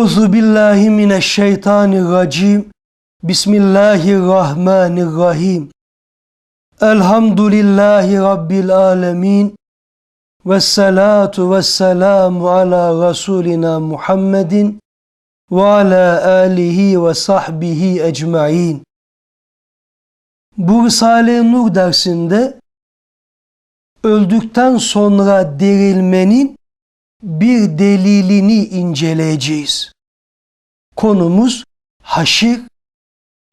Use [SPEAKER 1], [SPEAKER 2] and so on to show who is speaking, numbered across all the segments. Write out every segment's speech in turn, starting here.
[SPEAKER 1] Euzu billahi mineşşeytanirracim. Bismillahirrahmanirrahim. Elhamdülillahi rabbil alamin. Ve salatu ve selamu ala Resulina Muhammedin ve ala alihi ve sahbihi ecmain. Bu Risale-i Nur dersinde öldükten sonra dirilmenin bir delilini inceleyeceğiz. Konumuz haşir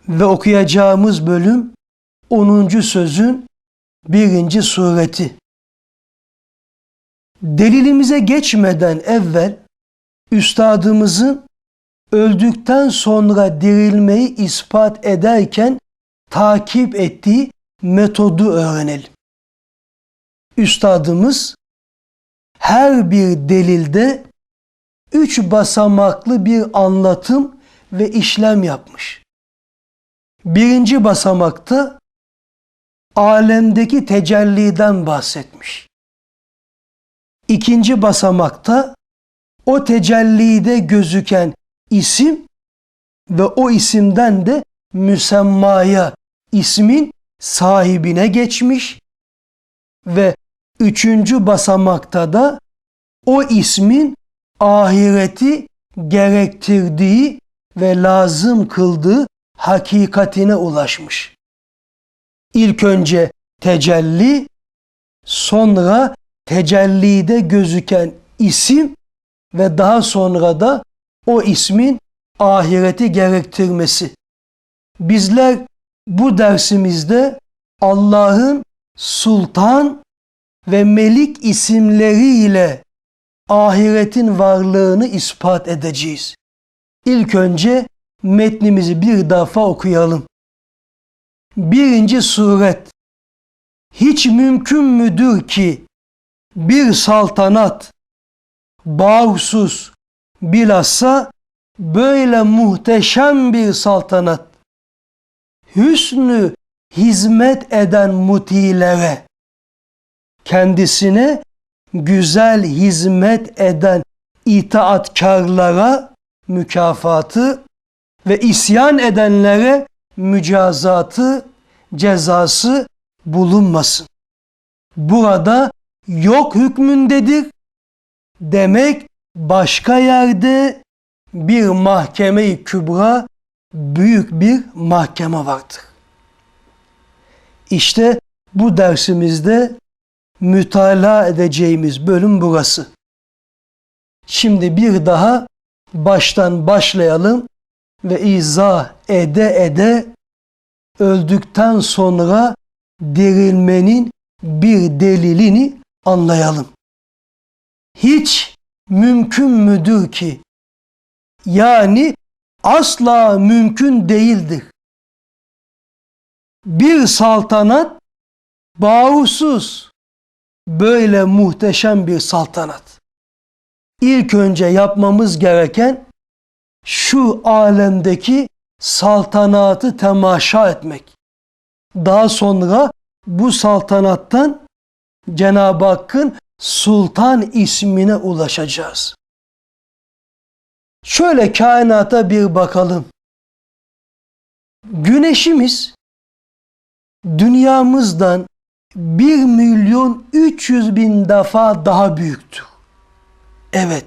[SPEAKER 1] ve okuyacağımız bölüm 10. sözün birinci sureti. Delilimize geçmeden evvel üstadımızın öldükten sonra dirilmeyi ispat ederken takip ettiği metodu öğrenelim. Üstadımız her bir delilde üç basamaklı bir anlatım ve işlem yapmış. Birinci basamakta alemdeki tecelliden bahsetmiş. İkinci basamakta o tecellide gözüken isim ve o isimden de müsemmaya ismin sahibine geçmiş ve üçüncü basamakta da o ismin ahireti gerektirdiği ve lazım kıldığı hakikatine ulaşmış. İlk önce tecelli, sonra tecellide gözüken isim ve daha sonra da o ismin ahireti gerektirmesi. Bizler bu dersimizde Allah'ın sultan ve melik isimleriyle ahiretin varlığını ispat edeceğiz. İlk önce metnimizi bir defa okuyalım. Birinci suret Hiç mümkün müdür ki bir saltanat bağımsız bilhassa böyle muhteşem bir saltanat hüsnü hizmet eden mutilere kendisine güzel hizmet eden itaatkarlara mükafatı ve isyan edenlere mücazatı, cezası bulunmasın. Burada yok hükmündedir. Demek başka yerde bir mahkeme-i kübra, büyük bir mahkeme vardır. İşte bu dersimizde mütalaa edeceğimiz bölüm burası. Şimdi bir daha baştan başlayalım ve izah ede ede öldükten sonra dirilmenin bir delilini anlayalım. Hiç mümkün müdür ki yani asla mümkün değildir. Bir saltanat bağımsız böyle muhteşem bir saltanat. İlk önce yapmamız gereken şu alemdeki saltanatı temaşa etmek. Daha sonra bu saltanattan Cenab-ı Hakk'ın sultan ismine ulaşacağız. Şöyle kainata bir bakalım. Güneşimiz dünyamızdan 1 milyon 300 bin defa daha büyüktür. Evet,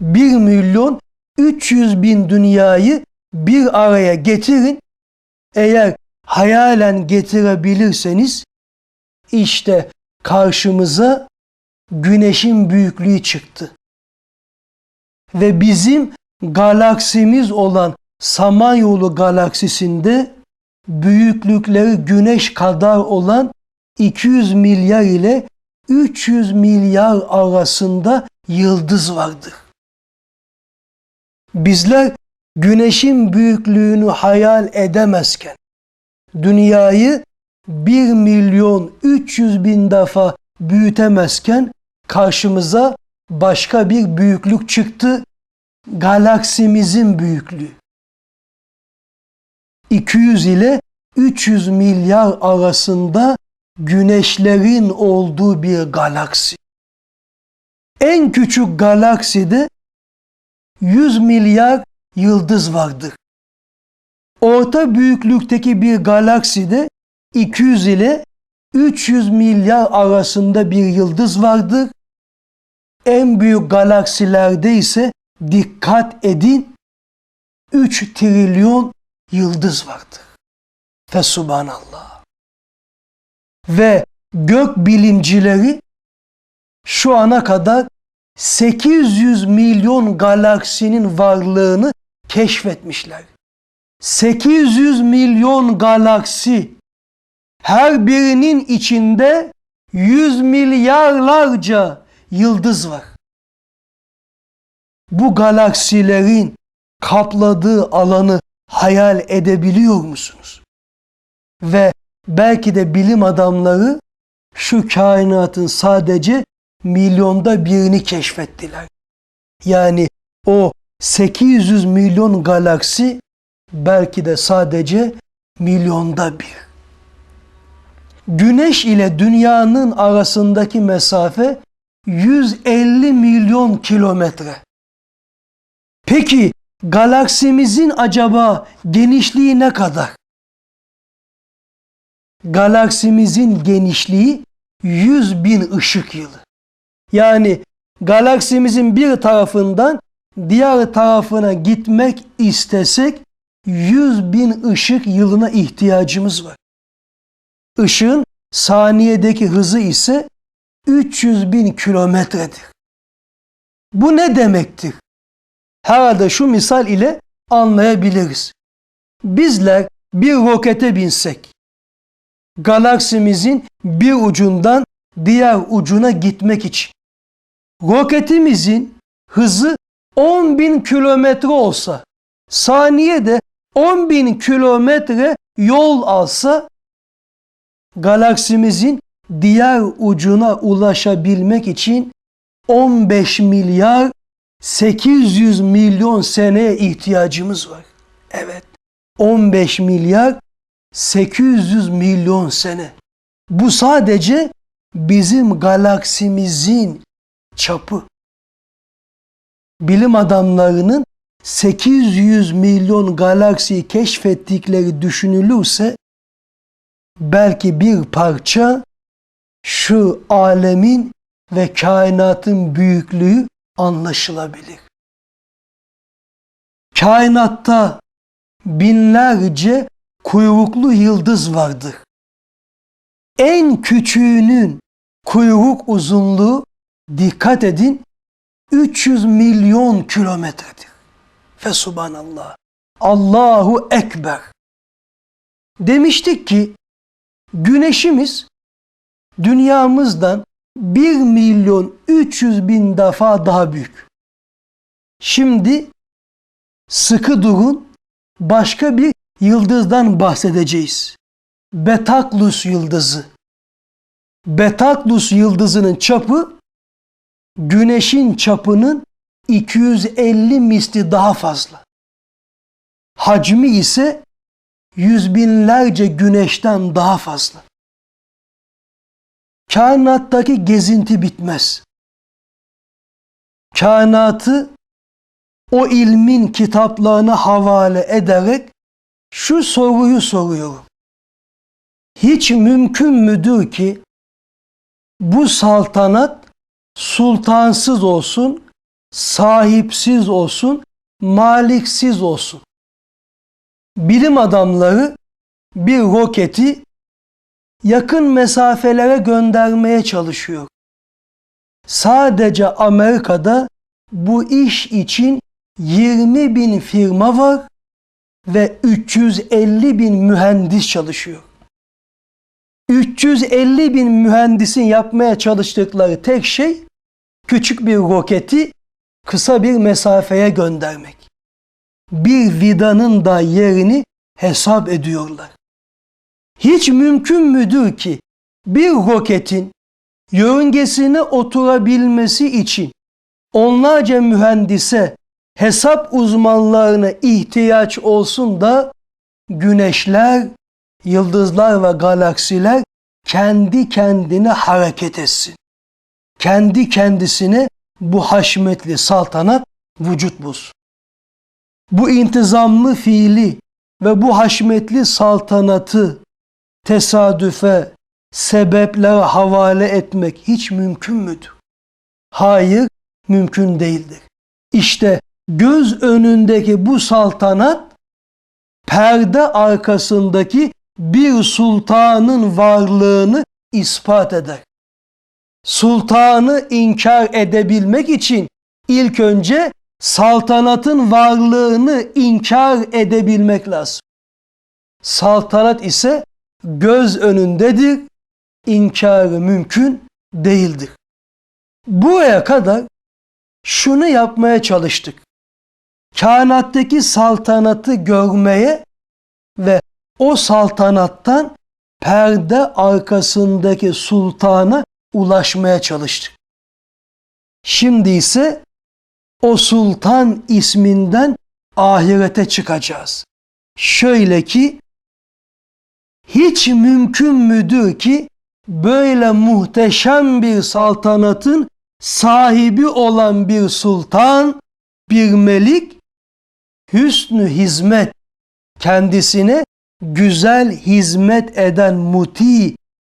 [SPEAKER 1] 1 milyon 300 bin dünyayı bir araya getirin. Eğer hayalen getirebilirseniz işte karşımıza güneşin büyüklüğü çıktı. Ve bizim galaksimiz olan Samanyolu galaksisinde büyüklükleri güneş kadar olan 200 milyar ile 300 milyar arasında yıldız vardır. Bizler güneşin büyüklüğünü hayal edemezken dünyayı 1 milyon 300 bin defa büyütemezken karşımıza başka bir büyüklük çıktı. Galaksimizin büyüklüğü. 200 ile 300 milyar arasında güneşlerin olduğu bir galaksi. En küçük galakside 100 milyar yıldız vardır. Orta büyüklükteki bir galakside 200 ile 300 milyar arasında bir yıldız vardır. En büyük galaksilerde ise dikkat edin 3 trilyon yıldız vardır. Fesubhanallah. Ve gök bilimcileri şu ana kadar 800 milyon galaksinin varlığını keşfetmişler. 800 milyon galaksi her birinin içinde 100 milyarlarca yıldız var. Bu galaksilerin kapladığı alanı hayal edebiliyor musunuz? Ve belki de bilim adamları şu kainatın sadece milyonda birini keşfettiler. Yani o 800 milyon galaksi belki de sadece milyonda bir. Güneş ile dünyanın arasındaki mesafe 150 milyon kilometre. Peki galaksimizin acaba genişliği ne kadar? Galaksimizin genişliği 100 bin ışık yılı. Yani galaksimizin bir tarafından diğer tarafına gitmek istesek 100 bin ışık yılına ihtiyacımız var. Işığın saniyedeki hızı ise 300 bin kilometredir. Bu ne demektir? Herhalde şu misal ile anlayabiliriz. Bizler bir rokete binsek, galaksimizin bir ucundan diğer ucuna gitmek için. Roketimizin hızı 10 bin kilometre olsa, saniyede 10 bin kilometre yol alsa, galaksimizin diğer ucuna ulaşabilmek için 15 milyar 800 milyon seneye ihtiyacımız var. Evet, 15 milyar 800 milyon sene. Bu sadece bizim galaksimizin çapı. Bilim adamlarının 800 milyon galaksiyi keşfettikleri düşünülürse belki bir parça şu alemin ve kainatın büyüklüğü anlaşılabilir. Kainatta binlerce kuyruklu yıldız vardır. En küçüğünün kuyruk uzunluğu dikkat edin 300 milyon kilometredir. Fe subhanallah. Allahu Ekber. Demiştik ki güneşimiz dünyamızdan 1 milyon 300 bin defa daha büyük. Şimdi sıkı durun başka bir yıldızdan bahsedeceğiz. Betaklus yıldızı. Betaklus yıldızının çapı güneşin çapının 250 misli daha fazla. Hacmi ise yüz binlerce güneşten daha fazla. Kainattaki gezinti bitmez. Kainatı o ilmin kitaplarına havale ederek şu soruyu soruyorum. Hiç mümkün müdür ki bu saltanat sultansız olsun, sahipsiz olsun, maliksiz olsun. Bilim adamları bir roketi yakın mesafelere göndermeye çalışıyor. Sadece Amerika'da bu iş için 20 bin firma var ve 350 bin mühendis çalışıyor. 350 bin mühendisin yapmaya çalıştıkları tek şey küçük bir roketi kısa bir mesafeye göndermek. Bir vidanın da yerini hesap ediyorlar. Hiç mümkün müdür ki bir roketin yörüngesine oturabilmesi için onlarca mühendise, hesap uzmanlarına ihtiyaç olsun da güneşler, yıldızlar ve galaksiler kendi kendine hareket etsin. Kendi kendisine bu haşmetli saltanat vücut bulsun. Bu intizamlı fiili ve bu haşmetli saltanatı tesadüfe, sebeplere havale etmek hiç mümkün müdür? Hayır, mümkün değildir. İşte göz önündeki bu saltanat perde arkasındaki bir sultanın varlığını ispat eder. Sultanı inkar edebilmek için ilk önce saltanatın varlığını inkar edebilmek lazım. Saltanat ise göz önündedir, inkarı mümkün değildir. Buraya kadar şunu yapmaya çalıştık. Kainattaki saltanatı görmeye ve o saltanattan perde arkasındaki sultana ulaşmaya çalıştık. Şimdi ise o sultan isminden ahirete çıkacağız. Şöyle ki hiç mümkün müdür ki böyle muhteşem bir saltanatın sahibi olan bir sultan, bir melik hüsnü hizmet kendisine güzel hizmet eden muti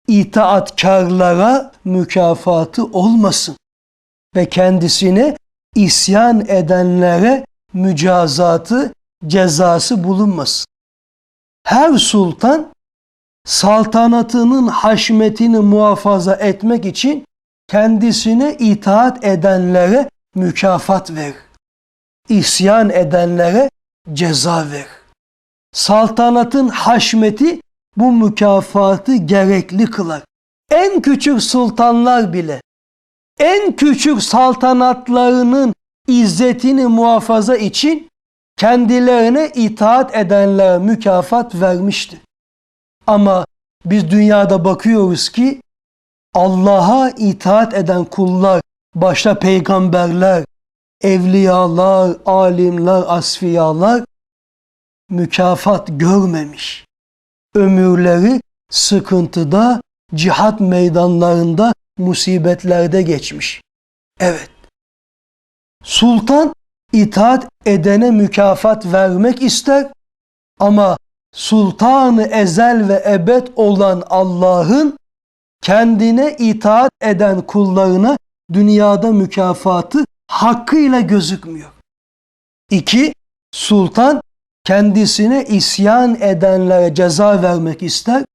[SPEAKER 1] itaatkarlara mükafatı olmasın ve kendisine isyan edenlere mücazatı, cezası bulunmasın. Her sultan saltanatının haşmetini muhafaza etmek için kendisine itaat edenlere mükafat verir. İsyan edenlere ceza verir. Saltanatın haşmeti bu mükafatı gerekli kılar. En küçük sultanlar bile en küçük saltanatlarının izzetini muhafaza için kendilerine itaat edenlere mükafat vermişti. Ama biz dünyada bakıyoruz ki Allah'a itaat eden kullar, başta peygamberler, evliyalar, alimler, asfiyalar mükafat görmemiş. Ömürleri sıkıntıda, cihat meydanlarında, musibetlerde geçmiş. Evet. Sultan itaat edene mükafat vermek ister ama sultanı ezel ve ebed olan Allah'ın kendine itaat eden kullarına dünyada mükafatı hakkıyla gözükmüyor. İki, sultan kendisine isyan edenlere ceza vermek ister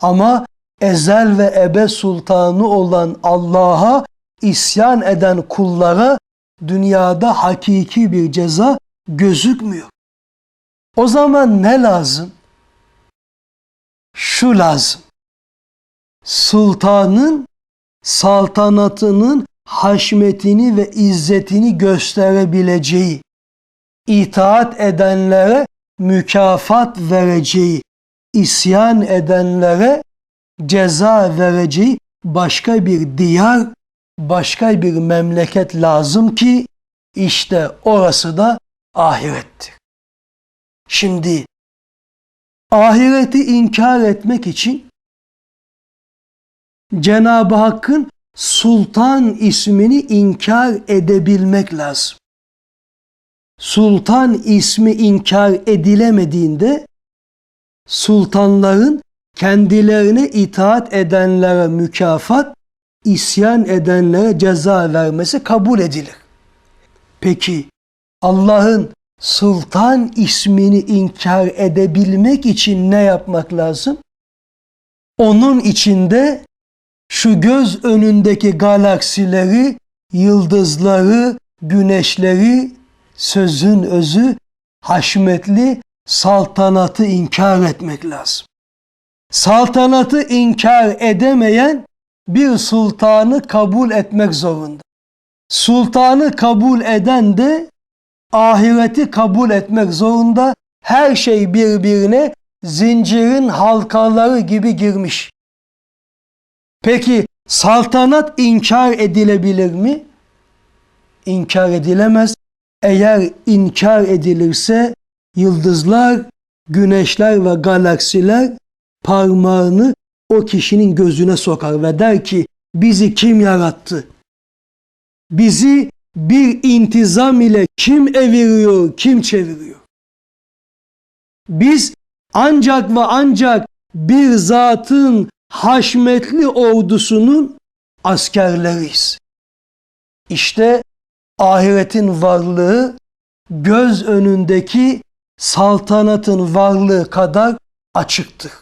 [SPEAKER 1] ama ezel ve ebe sultanı olan Allah'a isyan eden kullara dünyada hakiki bir ceza gözükmüyor. O zaman ne lazım? Şu lazım. Sultanın saltanatının haşmetini ve izzetini gösterebileceği, itaat edenlere mükafat vereceği, isyan edenlere ceza vereceği başka bir diyar, başka bir memleket lazım ki işte orası da ahirettir. Şimdi ahireti inkar etmek için Cenab-ı Hakk'ın sultan ismini inkar edebilmek lazım. Sultan ismi inkar edilemediğinde sultanların kendilerine itaat edenlere mükafat, isyan edenlere ceza vermesi kabul edilir. Peki Allah'ın sultan ismini inkar edebilmek için ne yapmak lazım? Onun içinde şu göz önündeki galaksileri, yıldızları, güneşleri, sözün özü, haşmetli saltanatı inkar etmek lazım. Saltanatı inkar edemeyen bir sultanı kabul etmek zorunda. Sultanı kabul eden de ahireti kabul etmek zorunda. Her şey birbirine zincirin halkaları gibi girmiş. Peki saltanat inkar edilebilir mi? İnkar edilemez. Eğer inkar edilirse yıldızlar, güneşler ve galaksiler parmağını o kişinin gözüne sokar ve der ki bizi kim yarattı? Bizi bir intizam ile kim eviriyor, kim çeviriyor? Biz ancak ve ancak bir zatın haşmetli ordusunun askerleriyiz. İşte ahiretin varlığı göz önündeki saltanatın varlığı kadar açıktır.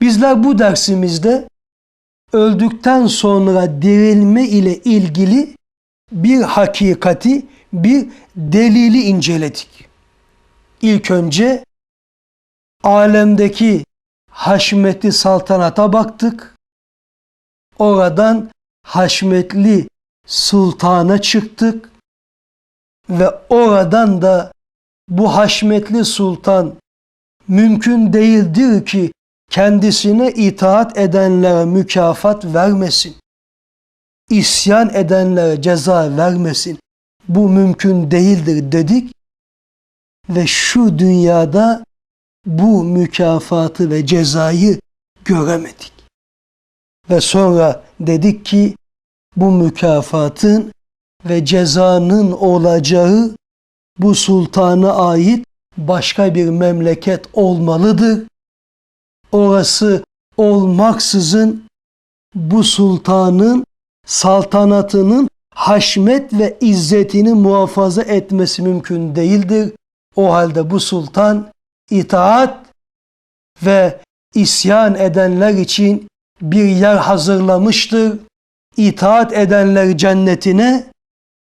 [SPEAKER 1] Bizler bu dersimizde öldükten sonra dirilme ile ilgili bir hakikati, bir delili inceledik. İlk önce alemdeki haşmetli saltanata baktık. Oradan haşmetli sultana çıktık ve oradan da bu haşmetli sultan mümkün değildir ki kendisine itaat edenlere mükafat vermesin. İsyan edenlere ceza vermesin. Bu mümkün değildir dedik ve şu dünyada bu mükafatı ve cezayı göremedik. Ve sonra dedik ki bu mükafatın ve cezanın olacağı bu sultana ait başka bir memleket olmalıdır. Orası olmaksızın bu sultanın saltanatının haşmet ve izzetini muhafaza etmesi mümkün değildir. O halde bu sultan itaat ve isyan edenler için bir yer hazırlamıştır. İtaat edenler cennetine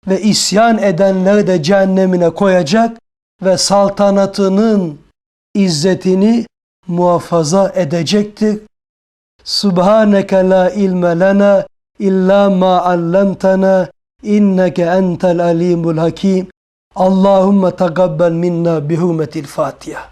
[SPEAKER 1] ve isyan edenler de cehennemine koyacak ve saltanatının izzetini muhafaza edecektir. Subhaneke la ilme lena illa ma allamtana inneke entel alimul hakim. Allahümme tegabbel minna bi hurmetil Fatiha.